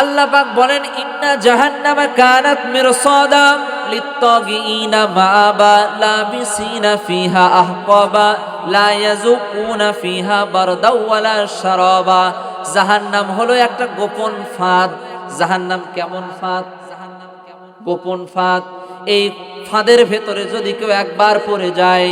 আল্লাহ পাক বলেন, ইন্না জাহান্নামা কানাত মিরসাদা লিত্তাগিনা মাআবা লাবিসিনা ফিহা আহকাবা, লা ইয়াযুকুনা ফিহা বারদাও ওয়ালা শারাবা। জাহান্নাম হলো একটা গোপন ফাঁদ। জাহান্নাম কেমন ফাঁদ? গোপন ফাঁদ। এই ফাঁদের ভেতরে যদি কেউ একবার পড়ে যায়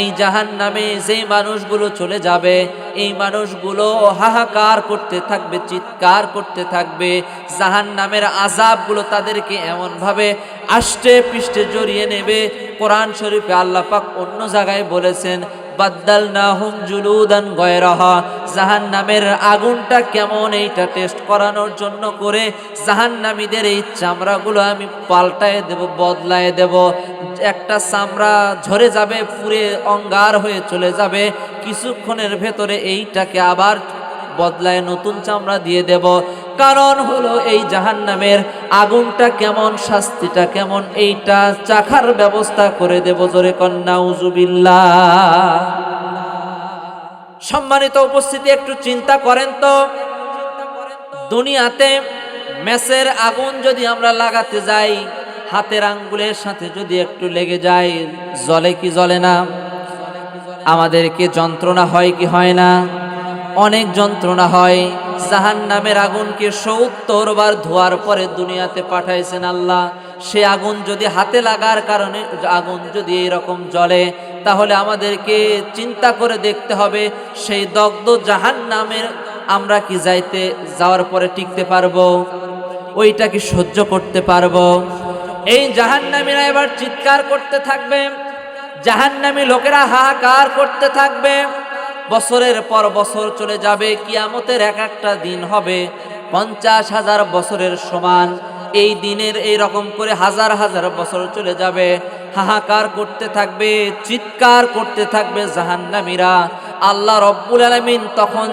এই জাহান নামে যে মানুষগুলো চলে যাবে, এই মানুষগুলো হাহাকার করতে থাকবে, চিৎকার করতে থাকবে। জাহান নামের আজাবগুলো তাদেরকে এমনভাবে আষ্টে পৃষ্ঠে জড়িয়ে নেবে। কোরআন শরীফে আল্লাহ পাক অন্য জায়গায় বলেছেন বাদ্দাল না হুম জুলুদান গয়রাহা। জাহান নামের আগুনটা কেমন এইটা টেস্ট করানোর জন্য করে জাহান নামীদের এই চামড়াগুলো আমি পাল্টায় দেব, বদলায় দেব। একটা চামড়া ঝরে যাবে পুরে অঙ্গার হয়ে চলে যাবে। কিছুক্ষণের ভেতরে এইটাকে আবার বদলায় নতুন চামড়া দিয়ে দেব। কারণ হলো এই জাহান্নামের আগুনটা কেমন, শাস্তিটা কেমন, এইটা চাখার ব্যবস্থা করে দেব জোরে কন্যা উজুবিল্লা সম্মানিত উপস্থিতি, একটু চিন্তা করেন তো। দুনিয়াতে মেসের আগুন যদি আমরা লাগাতে যাই, হাতের আঙ্গুলের সাথে যদি একটু লেগে যায় জলে কি জলে না? আমাদেরকে যন্ত্রণা হয় কি হয় না? অনেক যন্ত্রণা হয়। জাহান নামের আগুনকে সত্তর বার ধোয়ার পরে দুনিয়াতে পাঠাইছেন আল্লাহ। সে আগুন যদি হাতে লাগার কারণে আগুন যদি এইরকম জ্বলে, তাহলে আমাদেরকে চিন্তা করে দেখতে হবে, সেই দগ্ধ জাহান নামের আমরা কি যাইতে, যাওয়ার পরে টিকতে পারব? ওইটা কি সহ্য করতে পারব? এই জাহান্নামীরা এবার চিৎকার করতে থাকবে, জাহান্নামী লোকেরা হাহাকার করতে থাকবে। বছরের পর বছর চলে যাবে, কিয়ামতের এক একটা দিন হবে পঞ্চাশ হাজার বছরের সমান। এই দিনের এই রকম করে হাজার হাজার বছর চলে যাবে। হাহাকার করতে থাকবে, চিৎকার করতে থাকবে জাহান্নামীরা। আল্লাহ রব্বুল আলমিন তখন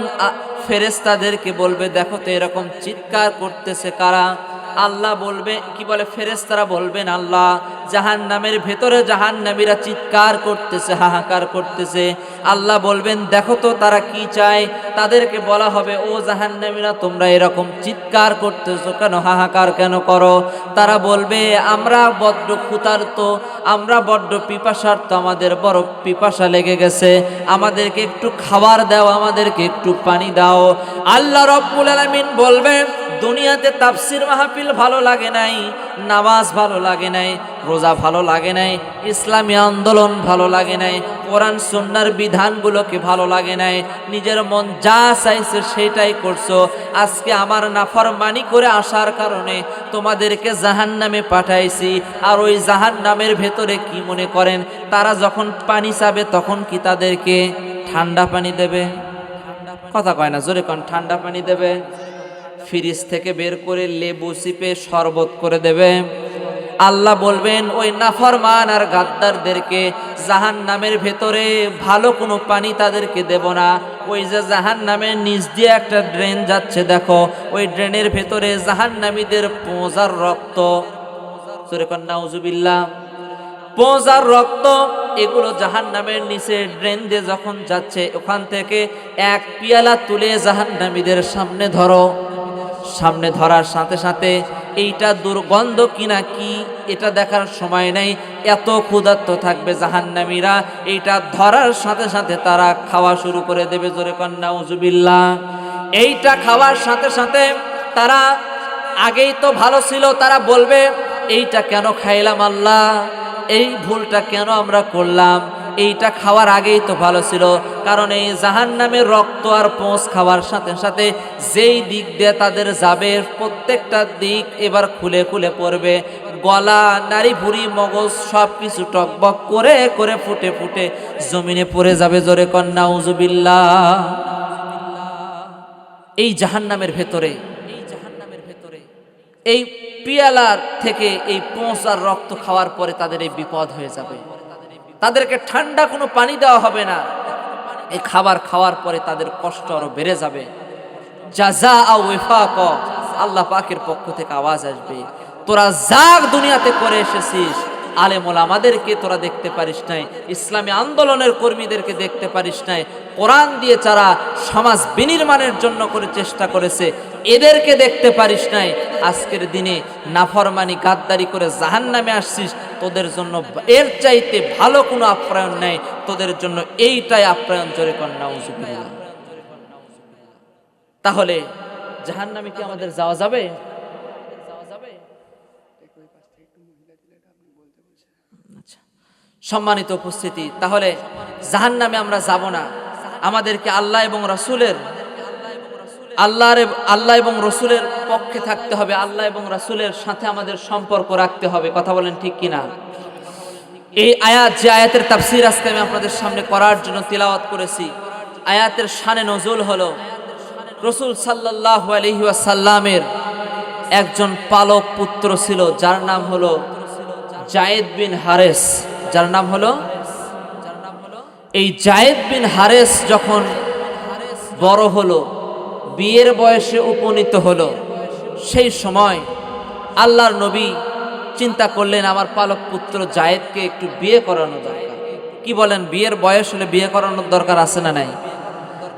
ফেরেস্তাদেরকে বলবে, দেখো তো এরকম চিৎকার করতেছে কারা? আল্লাহ বলবে, কি বলে? ফেরেস্তারা বলবেন, আল্লাহ জাহান নামের ভেতরে জাহান নামীরা চিৎকার করতেছে, হাহাকার করতেছে। আল্লাহ বলবেন, দেখো তো তারা কি চায়? তাদেরকে বলা হবে, ও জাহান নামীরা তোমরা এরকম চিৎকার করতেছো কেন? হাহাকার কেন করো? তারা বলবে, আমরা বড্ড ক্ষুতার্ত আমরা বড্ড পিপাসার্থ, আমাদের বড় পিপাসা লেগে গেছে। আমাদেরকে একটু খাবার দাও, আমাদেরকে একটু পানি দাও। আল্লাহ রব্বুল আলমিন বলবেন, দুনিয়াতে তাফসির মাহফিল ভালো লাগে নাই, নামাজ ভালো লাগে নাই রোজা ভালো লাগে নাই, ইসলামী আন্দোলন ভালো লাগে নাই, কোরআন সুন্নার বিধানগুলোকে ভালো লাগে নাই, নিজের মন যা চাইছে সেটাই করছ। আজকে আমার নাফরমানি করে আসার কারণে তোমাদেরকে জাহান নামে পাঠাইছি। আর ওই জাহান নামের ভেতরে কি মনে করেন? তারা যখন পানি চাবে তখন কি তাদেরকে ঠান্ডা পানি দেবে? কথা কয় না, জোরে কন, ঠান্ডা পানি দেবে। ফ্রিজ থেকে বের করে লেবু চিপে শরবত করে দেবে। আল্লাহ বলবেন, ওই নাফরমান আর গাদ্দারদেরকে জাহান নামের ভেতরে ভালো কোনো পানি তাদেরকে দেব না। ওই যে জাহান নামের নিচ দিয়ে একটা ড্রেন যাচ্ছে, দেখো, ওই ড্রেনের ভেতরে জাহান নামীদের পোঁজার রক্ত। সুরে কন্যা উজুবিল্লা পোঁজার রক্ত, এগুলো জাহান নামের নিচে ড্রেন দিয়ে যখন যাচ্ছে, ওখান থেকে এক পিয়ালা তুলে জাহান নামীদের সামনে ধরো। সামনে ধরার সাথে সাথে এইটা দুর্গন্ধ কিনা কি, এটা দেখার সময় নেই। এত ক্ষুধার্ত থাকবে জাহান্নামীরা। এইটা ধরার সাথে সাথে তারা খাওয়া শুরু করে দেবে, জোরে কন্যা উজুবিল্লা এইটা খাওয়ার সাথে সাথে তারা আগেই তো ভালো ছিল, তারা বলবে, এইটা কেন খাইলাম আল্লাহ? এই ভুলটা কেন আমরা করলাম? এইটা খাওয়ার আগেই তো ভালো ছিল। কারণ এই জাহান নামের রক্ত আর পোঁচ খাওয়ার সাথে সাথে যেই দিক দিয়ে তাদের যাবে, প্রত্যেকটা দিক এবার খুলে খুলে পড়বে। গলা নারী ভুড়ি, মগজ সব কিছু টকবক করে করে ফুটে ফুটে জমিনে পড়ে যাবে জোরে কন্যা উজুবিল্লা এই জাহান্নামের ভেতরে এই জাহান্নামের ভেতরে, এই পিয়ালার থেকে এই পোঁচ আর রক্ত খাওয়ার পরে তাদের এই বিপদ হয়ে যাবে। তাদেরকে ঠান্ডা কোনো পানি দেওয়া হবে না। এই খাবার খাওয়ার পরে তাদের কষ্ট আরও বেড়ে যাবে। ওয়েফাক। আল্লাহ পাকের পক্ষ থেকে আওয়াজ আসবে। তোরা জাগ দুনিয়াতে করে এসেছিস। আলেমল আমাদেরকে তোরা দেখতে পারিস নাই। ইসলামী আন্দোলনের কর্মীদেরকে দেখতে পারিস নাই। কোরআন দিয়ে যারা সমাজ বিনির্মাণের জন্য করে চেষ্টা করেছে এদেরকে দেখতে পারিস নাই। আজকের দিনে নাফরমানি গাদ্দারি করে জাহান নামে আসছিস, তোদের জন্য এর চাইতে ভালো কোনো আপ্যায়ন নেই। তোদের জন্য এইটাই আপ্যায়ন, জোরে কন্যা তাহলে জাহান নামে কি আমাদের যাওয়া যাবে? আচ্ছা। সম্মানিত উপস্থিতি, তাহলে জাহান নামে আমরা যাব না। আমাদেরকে আল্লাহ এবং রসুলের আল্লাহর আল্লাহ এবং রসুলের পক্ষে থাকতে হবে, আল্লাহ এবং রসুলের সাথে আমাদের সম্পর্ক রাখতে হবে, কথা বলেন ঠিক কিনা? এই আয়াত, যে আয়াতের তাফসির আজকে আমি আপনাদের সামনে করার জন্য তিলাওয়াত করেছি, আয়াতের শানে নজুল হলো, রসুল সাল্লাহ আলহিউসাল্লামের একজন পালক পুত্র ছিল, যার নাম হলো জায়েদ বিন হারেস। যার নাম হলো? এই জায়েদ বিন হারেস যখন বড় হলো বিয়ের বয়সে উপনীত হলো। সেই সময় আল্লাহর নবী চিন্তা করলেন, আমার পালক পুত্র জায়েদকে একটু বিয়ে করানো দরকার। কি বলেন, বিয়ের বয়স হলে বিয়ে করানোর দরকার আছে না নাই?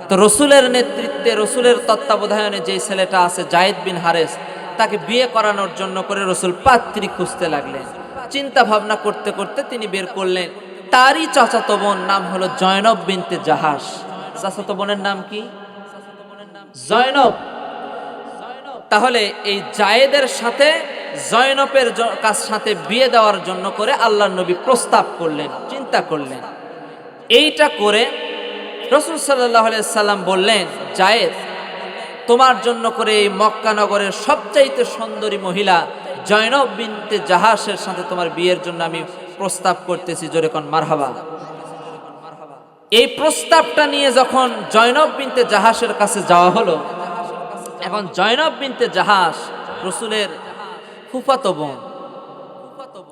তো রসুলের নেতৃত্বে, রসুলের তত্ত্বাবধায়নে যে ছেলেটা আছে, জায়েদ বিন হারেস, তাকে বিয়ে করানোর জন্য করে রসুল পাত্রী খুঁজতে লাগলেন। চিন্তা ভাবনা করতে করতে তিনি বের করলেন। তারই চাচাতো বোন নাম হলো জয়নব বিনতে জাহাস চাচাতো বোনের নাম কি? জয়নব। তাহলে এই জায়েদের সাথে জয়নবের কাছ সাথে বিয়ে দেওয়ার জন্য করে আল্লাহ নবী প্রস্তাব করলেন, চিন্তা করলেন। এইটা করে রসুল সাল্লাহ সাল্লাম বললেন, জায়েদ, তোমার জন্য করে এই মক্কানগরের সবচাইতে সুন্দরী মহিলা জয়নব বিনতে জাহাসের সাথে তোমার বিয়ের জন্য আমি প্রস্তাব করতেছি, জোরে কোন, মারহাবা। এই প্রস্তাবটা নিয়ে যখন জয়নব বিনতে জাহাসের কাছে যাওয়া হলো, এখন জয়নব বিনতে জাহাস রসুলের ফুফাতো বোন।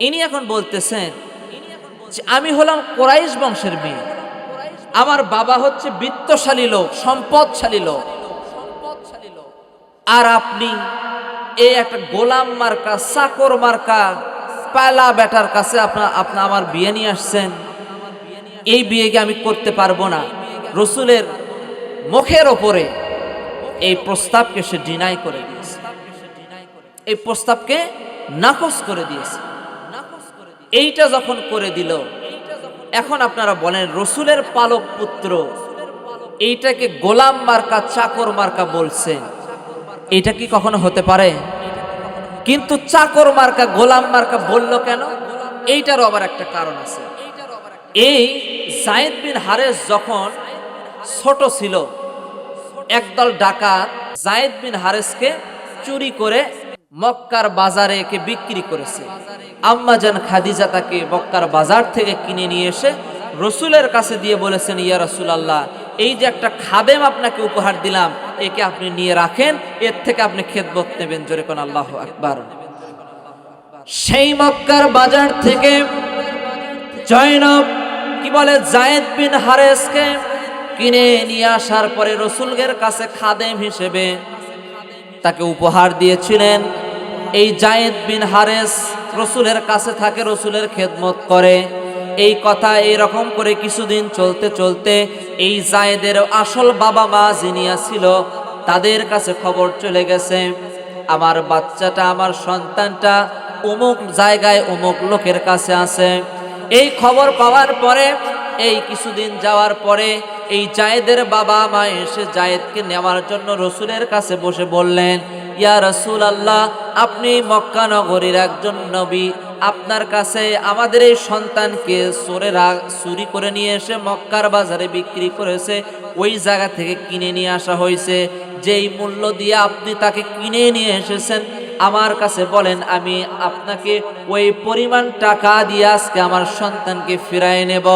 ইনি এখন বলতেছেন আমি হলাম কোরাইশ বংশের মেয়ে। আমার বাবা হচ্ছে বিত্তশালী লোক, সম্পদশালী লোক। আর আপনি এই একটা গোলাম মার্কা, চাকর মার্কা, পালা বেটার কাছে আপনার আপনার আমার বিয়ে নিয়ে আসছেন। এই বিয়েকে আমি করতে পারব না। রসুলের মুখের ওপরে এই প্রস্তাবকে সে ডিনাই করে দিয়েছে। এই প্রস্তাবকে নাকচ করে দিয়েছে। এইটা যখন করে দিল, এখন আপনারা বলেন, রসুলের পালক পুত্র এইটাকে গোলাম মার্কা, চাকর মার্কা বলছেন এটা কি কখনো হতে পারে? কিন্তু চাকর মার্কা, গোলাম মার্কা বলল কেন? এইটারও আবার একটা কারণ আছে। এই জায়েদ বিন হারেস যখন ছোট ছিল, একদল ডাকাত জায়েদ বিন হারেসকে চুরি করে মক্কার বাজারে একে বিক্রি করেছে। আম্মাজান খাদিজা তাকে মক্কার বাজার থেকে কিনে নিয়ে এসে রসুলের কাছে দিয়ে বলেছেন, ইয়া রসুল আল্লাহ এই যে একটা খাদেম আপনাকে উপহার দিলাম, একে আপনি নিয়ে রাখেন, এর থেকে আপনি খেদমত নেবেন। জোরে কোন আল্লাহ আকবার। সেই মক্কার বাজার থেকে জয়নব কি বলে, জায়েদ বিন হারেসকে কিনে নিয়ে আসার পরে রসুলের কাছে খাদেম হিসেবে তাকে উপহার দিয়েছিলেন। এই জায়েদ বিন হারেস রসুলের কাছে থাকে, রসুলের খেদমত করে। এই কথা এই রকম করে কিছুদিন চলতে চলতে এই জায়েদের আসল বাবা মা জিনিয়া ছিল, তাদের কাছে খবর চলে গেছে, আমার বাচ্চাটা, আমার সন্তানটা অমুক জায়গায় অমুক লোকের কাছে আছে। এই খবর পাওয়ার পরে, এই কিছুদিন যাওয়ার পরে, এই জায়েদের বাবা মা এসে জায়েদকে নেওয়ার জন্য রসুলের কাছে বসে বললেন, ইয়া রসুল আল্লাহ আপনি মক্কা নগরীর একজন নবী। আপনার কাছে আমাদের এই সন্তানকে চোরেরা চুরি করে নিয়ে এসে মক্কার বাজারে বিক্রি করেছে, ওই জায়গা থেকে কিনে নিয়ে আসা হয়েছে। যেই মূল্য দিয়ে আপনি তাকে কিনে নিয়ে এসেছেন আমার কাছে বলেন, আমি আপনাকে ওই পরিমাণ টাকা দিয়ে আজকে আমার সন্তানকে ফিরাই নেব।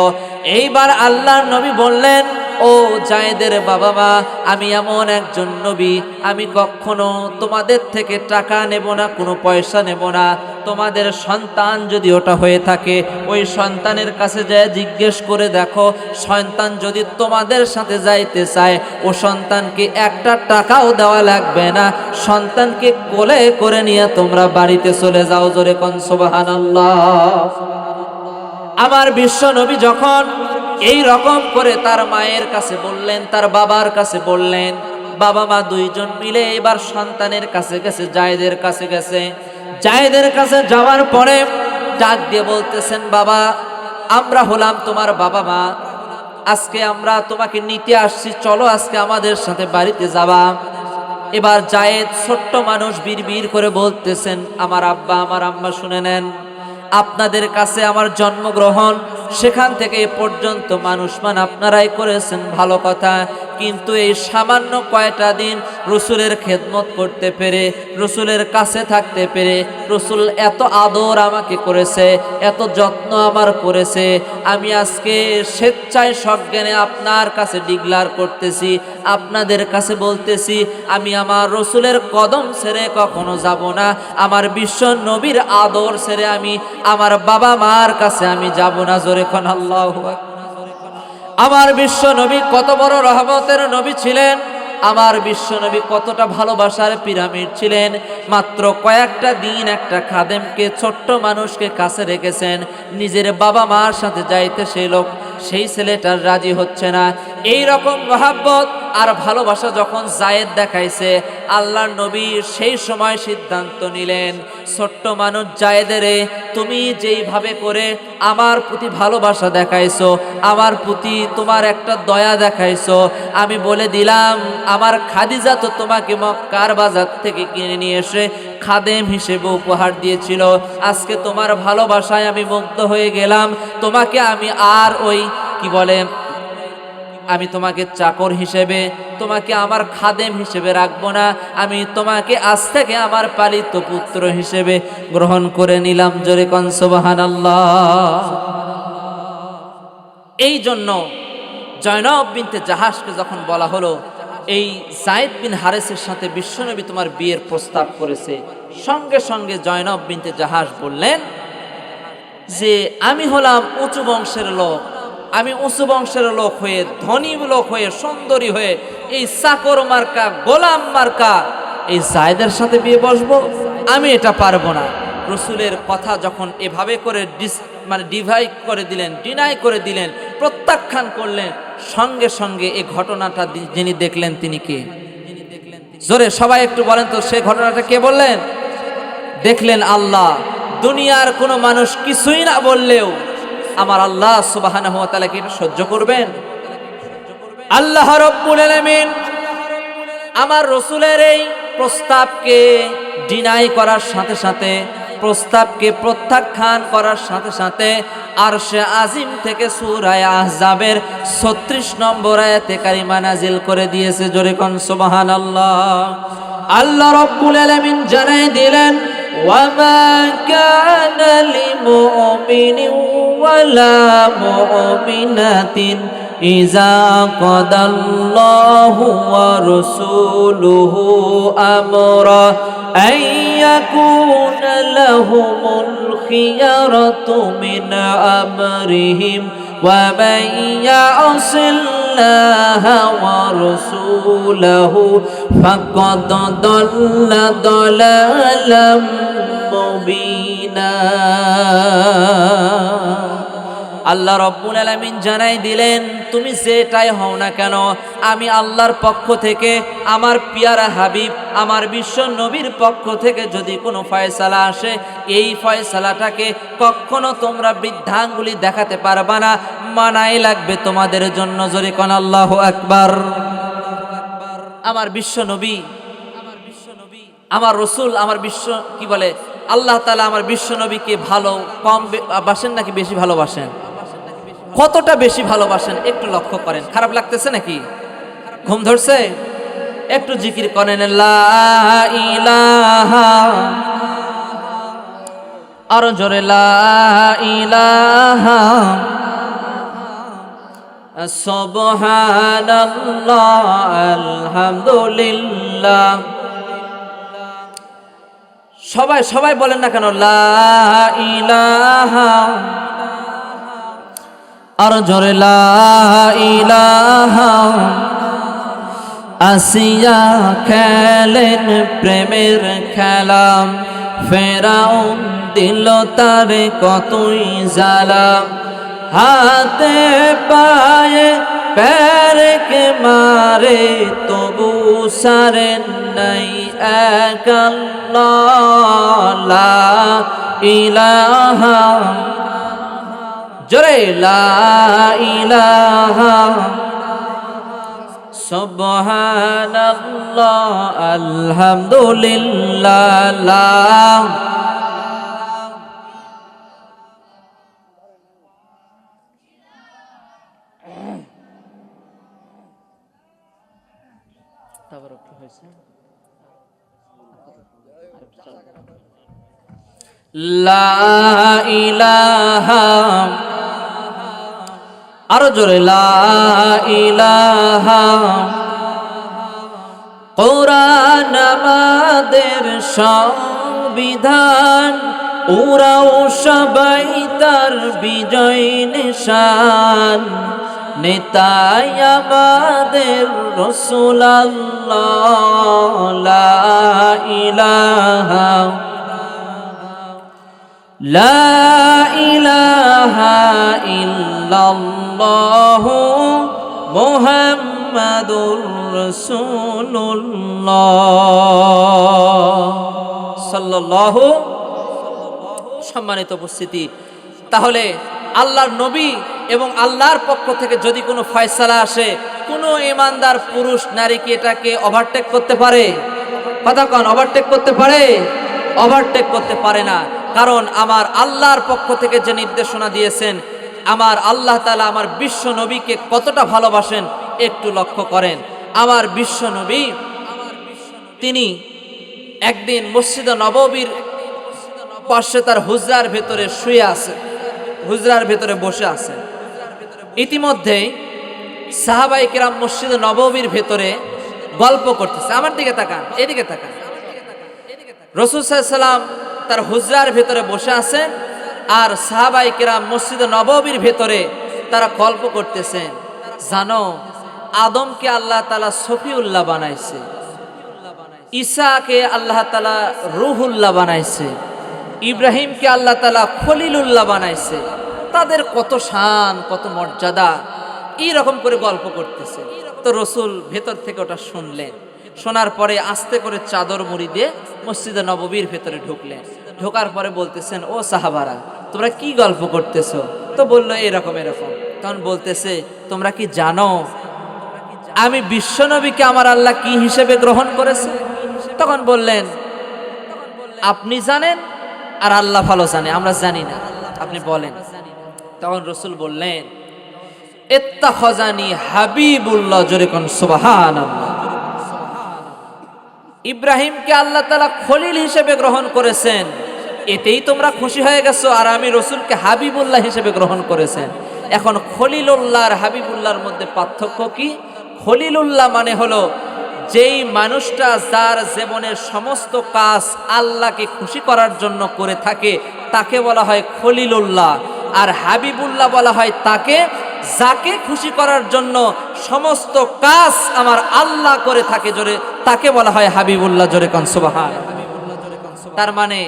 এইবার আল্লাহ নবী বললেন, ও জায়েদের বাবা মা আমি এমন একজন নবী, আমি কখনো তোমাদের থেকে টাকা নেব না, কোনো পয়সা নেব না। তোমাদের সন্তান যদি ওটা হয়ে থাকে, ওই সন্তানের কাছে যায় জিজ্ঞেস করে দেখো, সন্তান যদি তোমাদের সাথে যাইতে চায়, ও সন্তানকে একটা টাকাও দেওয়া লাগবে না। সন্তানকে কোলে করে নিয়ে তোমরা বাড়িতে চলে যাও জোরে কনসবাহান আমার বিশ্ব নবী যখন এই রকম করে তার মায়ের কাছে বললেন, তার বাবার কাছে বললেন, বাবা মা দুইজন মিলে এবার সন্তানের কাছে গেছে, জায়েদের কাছে গেছে। জায়েদের কাছে যাওয়ার পরে ডাক দিয়ে বলতেছেন, বাবা, আমরা হলাম তোমার বাবা মা। আজকে আমরা তোমাকে নিতে আসছি। চলো আজকে আমাদের সাথে বাড়িতে যাবা। এবার জায়েদ ছোট্ট মানুষ বিড়বিড় করে বলতেছেন, আমার আব্বা, আমার আম্মা, শুনে নেন। আপনাদের কাছে আমার জন্মগ্রহণ, সেখান থেকে এ পর্যন্ত মানুষ মান আপনারাই করেছেন। ভালো কথা কিন্তু এই সামান্য কয়টা দিন রসুলের খেদমত করতে পেরে, রসুলের কাছে থাকতে পেরে, রসুল এত আদর আমাকে করেছে, এত যত্ন আমার করেছে, আমি আজকে স্বেচ্ছায় সজ্ঞানে আপনার কাছে ডিগলার করতেছি, আপনাদের কাছে বলতেছি, আমি আমার রসুলের কদম ছেড়ে কখনো যাব না, আমার বিশ্ব নবীর আদর ছেড়ে আমি, আমার বাবা মার কাছে আমি যাব না, জোরে খন আল্লাহ আমার বিশ্ব নবী কত বড় রহমতের নবী ছিলেন। আমার বিশ্ব নবী কতটা ভালোবাসার পিরামিড ছিলেন। মাত্র কয়েকটা দিন একটা খাদেমকে, ছোট্ট মানুষকে কাছে রেখেছেন। নিজের বাবা মার সাথে যাইতে সেই লোক, সেই ছেলেটার রাজি হচ্ছে না। এই রকম মহাব্বত আর ভালোবাসা যখন জায়েদ দেখাইছে, আল্লাহর নবী সেই সময় সিদ্ধান্ত নিলেন, ছোট্ট মানুষ জায়েদেরে, তুমি যেইভাবে করে আমার প্রতি ভালোবাসা দেখাইছো, আমার প্রতি তোমার একটা দয়া দেখাইছো, আমি বলে দিলাম, আমার খাদিজা তো তোমাকে মক্কার বাজার থেকে কিনে নিয়ে এসে খাদেম হিসেবে উপহার দিয়েছিল। আজকে তোমার ভালোবাসায় আমি মুগ্ধ হয়ে গেলাম, তোমাকে আমি আর ওই, কি বলে আমি তোমাকে চাকর হিসেবে, তোমাকে আমার খাদেম হিসেবে রাখব না। আমি তোমাকে আজ থেকে আমার পালিত পুত্র হিসেবে গ্রহণ করে নিলাম। জোরে কনসবাহান এই জন্য জয়নব বিনতে জাহাজকে যখন বলা হলো, এই জায়েদ বিন হারেসের সাথে বিশ্বনবী তোমার বিয়ের প্রস্তাব করেছে। সঙ্গে সঙ্গে জয়নব বিনতে জাহাজ বললেন, যে আমি হলাম উঁচু বংশের লোক। আমি উঁচু বংশের লোক হয়ে, ধনী লোক হয়ে, সুন্দরী হয়ে, এই চাকর মার্কা, গোলাম মার্কা, এই জায়দের সাথে বিয়ে বসবো? আমি এটা পারব না। রসুলের কথা যখন এভাবে করে ডিস মানে ডিভাইড করে দিলেন ডিনাই করে দিলেন, প্রত্যাখ্যান করলেন, সঙ্গে সঙ্গে এই ঘটনাটা যিনি দেখলেন তিনি কে? জোরে সবাই একটু বলেন তো সেই ঘটনাটা কে বললেন? দেখলেন আল্লাহ। দুনিয়ার কোনো মানুষ কিছুই না বললেও আমার আল্লাহ এটা সহ্য করবেন? আল্লাহ রব্বুল আলামিন আমার রসুলের এই প্রস্তাবকে ডিনাই করার সাথে সাথে, প্রস্তাবকে প্রত্যাখ্যান করার সাথে সাথে আর সে আজিম থেকে সুরায় আহজাবের ছত্রিশ নম্বর আয়াতে কারিমা নাজিল করে দিয়েছে। জোরে কন সুবহান আল্লাহ আল্লাহ রব্বুল আলামিন জানাই দিলেন وما كان لمؤمن ولا مؤمنة إذا قضى الله ورسوله أمرا أن يكون لهم الخيرة من أمرهم ومن يعص الله ورسوله فقد ضل ضلالا مبينا আল্লাহ রব্বুল আলামিন জানাই দিলেন তুমি যেটাই হও না কেন আমি আল্লাহর পক্ষ থেকে আমার পিয়ারা হাবিব আমার বিশ্ব নবীর পক্ষ থেকে যদি কোনো ফয়সালা আসে এই ফয়সালাটাকে কখনো তোমরা বৃদ্ধাঙ্গুলি দেখাতে পারবা না মানাই লাগবে তোমাদের জন্য জোরে কন আল্লাহ আকবার। আমার বিশ্ব নবী, আমার রসুল, আমার বিশ্ব, কি বলে, আল্লাহ তালা আমার বিশ্ব নবীকে ভালো, কম বাসেন নাকি বেশি ভালোবাসেন? কতটা বেশি ভালোবাসেন? একটু লক্ষ্য করেন। খারাপ লাগতেছে নাকি? ঘুম ধরছে? একটু জিকির করেন আরও জোরে, লা ইলাহা। সুবহানাল্লাহ, আলহামদুলিল্লাহ। সবাই সবাই বলেন না কেন, লা ইলাহা। আর জোরে লা ইলাহা। আসিয়া খেলেন প্রেমের খেলাম ফেরাউন দিল তারে কতই জ্বালা। হাতে পায়ে প্যার কে মারে, তবু সারেন নাই এক আল্লাহ। লা ইলাহা জোরে, লা ইলাহা সুবহানাল্লাহ, আলহামদুলিল্লাহ আরও জোরে, লা ইলাহা কোরআন আমাদের সংবিধান ওরাও সবাই তার বিজয় নিশান। নেতাই আমাদের রসুল লা ইলাহা لا إله إلا الله محمد رسول الله صلى الله সম্মানিত উপস্থিতি তাহলে আল্লাহর নবী এবং আল্লাহর পক্ষ থেকে যদি কোনো ফয়সালা আসে কোনো ইমানদার পুরুষ নারী কি এটাকে ওভারটেক করতে পারে কথা কন ওভারটেক করতে পারে ওভারটেক করতে পারে না কারণ আমার আল্লাহর পক্ষ থেকে যে নির্দেশনা দিয়েছেন, আমার আল্লাহ তালা আমার বিশ্ব নবীকে কতটা ভালোবাসেন একটু লক্ষ্য করেন। আমার বিশ্ব নবী, তিনি একদিন মসজিদ নববীর পাশে তার হুজরার ভেতরে শুয়ে আছে, হুজরার ভেতরে বসে আছে। ইতিমধ্যে সাহাবাই কিরাম মসজিদ নববীর ভেতরে গল্প করতেছে। আমার দিকে তাকান, এদিকে তাকান। রসুল সাল্লাম তার হুজরার ভেতরে বসে আছেন আর সাহাবাই কিরাম মসজিদ নববীর ভেতরে তারা গল্প করতেছেন। জানো, আদমকে আল্লাহ তালা সফিউল্লাহ বানাইছে। ঈসাকে আল্লাহ তালা রুহুল্লাহ বানাইছে। ইব্রাহিমকে আল্লাহ তালা খলিলুল্লাহ বানাইছে। তাদের কত শান, কত মর্যাদা। এইরকম করে গল্প করতেছে। তো রসুল ভেতর থেকে ওটা শুনলেন। শোনার পরে আস্তে করে চাদর মুড়ি দিয়ে মসজিদে নববীর ভেতরে ঢুকলেন। ঢোকার পরে বলতেছেন, ও সাহাবারা, তোমরা কি গল্প করতেছো? তো বলল, এরকম এরকম। তখন বলতেছে, তোমরা কি জানো, আমি বিশ্বনবীকে আমার আল্লাহ কি হিসেবে গ্রহণ করেছে? তখন বললেন, আপনি জানেন আর আল্লাহ ভালো জানে, আমরা জানি না। আপনি বলেন। তখন রসুল বললেন এত্তা খজানি হাবিবুল্লাহ, জোরে কোন সুবাহান ইব্রাহিমকে আল্লাহ তালা খলিল হিসেবে গ্রহণ করেছেন। এতেই তোমরা খুশি হয়ে গেছো আর আমি রসুলকে হাবিবুল্লাহ হিসেবে গ্রহণ করেছেন। এখন খলিলুল্লাহ আর হাবিবুল্লাহর মধ্যে পার্থক্য কি? খলিলুল্লাহ মানে হলো যেই মানুষটা যার জীবনের সমস্ত কাজ আল্লাহকে খুশি করার জন্য করে থাকে, তাকে বলা হয় খলিলুল্লাহ। আর হাবিবুল্লাহ বলা হয় তাকে যাকে খুশি করার জন্য সমস্ত কাজ আমার আল্লাহ করে থাকে জোরে, তাকে বলা হয় হাবিবুল্লাহ জোরে কনসবাহান তার মানে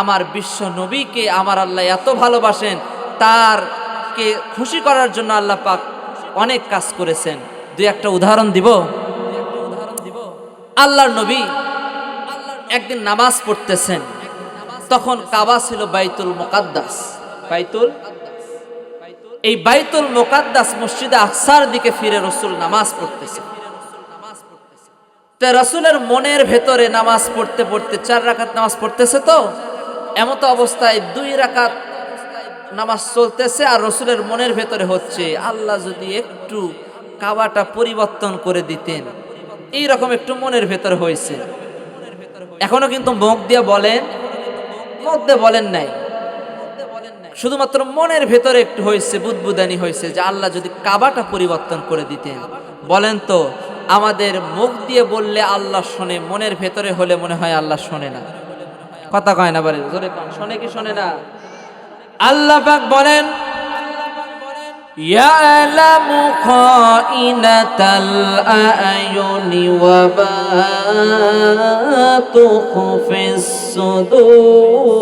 আমার বিশ্ব নবীকে আমার আল্লাহ এত ভালোবাসেন তার কে খুশি করার জন্য আল্লাহ পাক অনেক কাজ করেছেন। দুই একটা উদাহরণ দিব? আল্লাহর নবী একদিন নামাজ পড়তেছেন, তখন কাবা ছিল বাইতুল মোকাদ্দাস। বাইতুল এই বাইতুল মোকাদ্দাস মসজিদে আকসার দিকে ফিরে রসুল নামাজ পড়তেছে। তা রসুলের মনের ভেতরে নামাজ পড়তে পড়তে চার রাকাত নামাজ পড়তেছে তো? এমত অবস্থায় দুই রাকাত নামাজ চলতেছে আর রসুলের মনের ভেতরে হচ্ছে, আল্লাহ যদি একটু কাবাটা পরিবর্তন করে দিতেন। এই রকম একটু মনের ভেতরে হয়েছে। এখনও কিন্তু মুখ দিয়ে বলেন, মুখ দিয়ে বলেন নাই। শুধুমাত্র মনের ভেতরে একটু হয়েছে বুদবুদানি হয়েছে যে আল্লাহ যদি কাবাটা পরিবর্তন করে দিতেন বলেন তো আমাদের মুখ দিয়ে বললে আল্লাহ শোনে মনের ভেতরে হলে মনে হয় আল্লাহ শোনে না কথা কয় না বলে জোরে কন শোনে কি শোনে না আল্লাহ পাক বলেন يعلم خائنة الأعين وما تخفي الصدور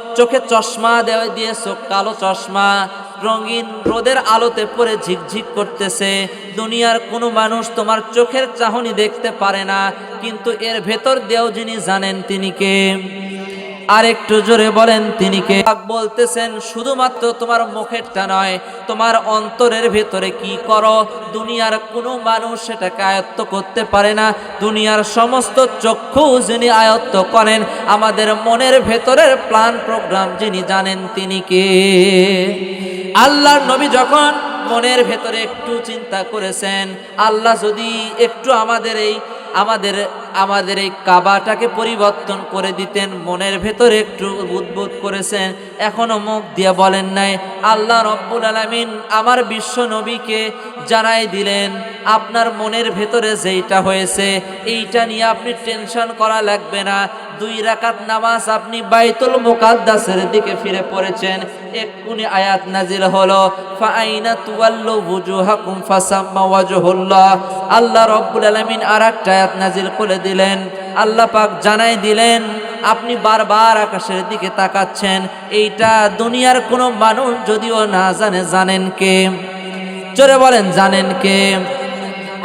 চোখে চশমা দেওয়া দিয়ে চোখ কালো চশমা, রঙিন রোদের আলোতে পরে ঝিকঝিক করতেছে। দুনিয়ার কোনো মানুষ তোমার চোখের চাহনি দেখতে পারে না, কিন্তু এর ভেতর দিয়েও যিনি জানেন তিনি কে। আর একটু জোরে বলেন তিনি কে? বলতেছেন, শুধুমাত্র তোমার মুখেরটা নয়, তোমার অন্তরের ভেতরে কি করো? দুনিয়ার কোনো মানুষ সেটাকে আয়ত্ত করতে পারে না। দুনিয়ার সমস্ত চক্ষু যিনি আয়ত্ত করেন, আমাদের মনের ভেতরের প্ল্যান প্রোগ্রাম যিনি জানেন তিনি কে? আল্লাহর নবী যখন মনের ভেতরে একটু চিন্তা করেছেন, আল্লাহ যদি একটু আমাদের এই, আমাদের আমাদের এই কাবাটাকে পরিবর্তন করে দিতেন। মনের ভেতরে একটু উদ্বুদ্ধ করেছেন। এখনও মুখ দিয়ে বলেন নাই, আল্লাহ রব্বুল আলামিন আমার বিশ্ব নবীকে জানাই দিলেন, আপনার মনের ভেতরে যেইটা হয়েছে, এইটা নিয়ে আপনি টেনশন করা লাগবে না। দুই রাকাত নামাজ আপনি বাইতুল মুকাদ্দাসের দিকে ফিরে পড়েছেন। এক্ষুনি আয়াত নাজিল হলো, ফাআইনা তুওয়াল্লু বুজুহাকুম ফাসাম্মা ওয়াজহুল্লাহ। আল্লাহ রব্বুল আলামিন আরেকটা আয়াত নাজিল করে দিলেন। আল্লাহ পাক জানাই দিলেন, আপনি বারবার আকাশের দিকে তাকাচ্ছেন, এইটা দুনিয়ার কোনো মানুষ যদিও না জানে, জানেন কে? জোরে বলেন, জানেন কে?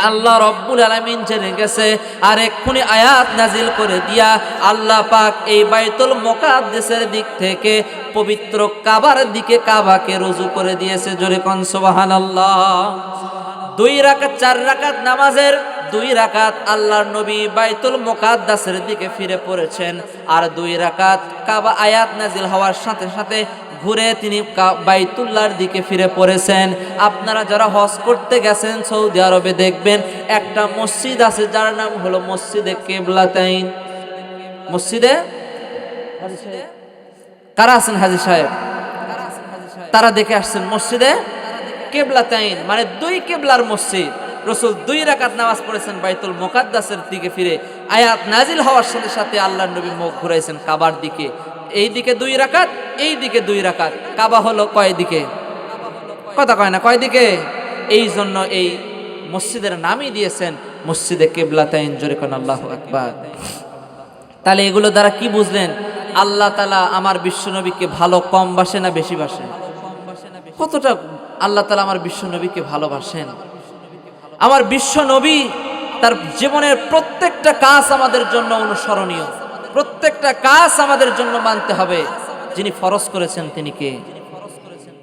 আল্লাহ রব্বুল আলামিন জেনে গেছে, আর এক্ষুনি আয়াত নাজিল করে দিয়া আল্লাহ পাক এই বাইতুল মোকাদ্দেসের দিক থেকে পবিত্র কাবার দিকে কাবাকে রুজু করে দিয়েছে। জোরে কন আল্লাহ দুই রাকাত, চার রাকাত নামাজের, দুই রাকাত আল্লাহর নবী বাইতুল মোকাদ্দাসের দিকে ফিরে পড়েছেন। আর দুই রাকাত কাবা আয়াত নাজিল হওয়ার সাথে সাথে ঘুরে তিনি বাইতুল্লাহর দিকে ফিরে পড়েছেন। আপনারা যারা হজ করতে গেছেন সৌদি আরবে দেখবেন, একটা মসজিদ আছে যার নাম হলো মসজিদে কেবলাতাইন। মসজিদে? কারা আছেন হাজি সাহেব? তারা দেখে আসছেন মসজিদে কেবলাতাইন মানে দুই কেবলার মসজিদ। রসুল দুই রাকাত নামাজ পড়েছেন বাইতুল মোকাদ্দাসের দিকে ফিরে। আয়াত নাজিল হওয়ার সাথে সাথে আল্লাহ নবী মুখ ঘুরাইছেন কাবার দিকে। এই দিকে দুই রাকাত, এই দিকে দুই রাকাত। কাবা হলো কয় দিকে? কথা কয় না, কয় দিকে? এই জন্য এই মসজিদের নামই দিয়েছেন, মসজিদে কেবলাতাইন, জোরে কোন আল্লাহ আকবার। তাহলে এগুলো দ্বারা কি বুঝলেন? আল্লাহ তালা আমার বিশ্বনবীকে ভালো কম বাসে না বেশি বাসে? কতটা আল্লাহ তালা আমার বিশ্বনবীকে ভালোবাসেন? আমার বিশ্ব নবী তার জীবনের প্রত্যেকটা কাজ আমাদের জন্য অনুসরণীয়। প্রত্যেকটা কাজ আমাদের জন্য মানতে হবে। যিনি ফরজ করেছেন তিনি কে?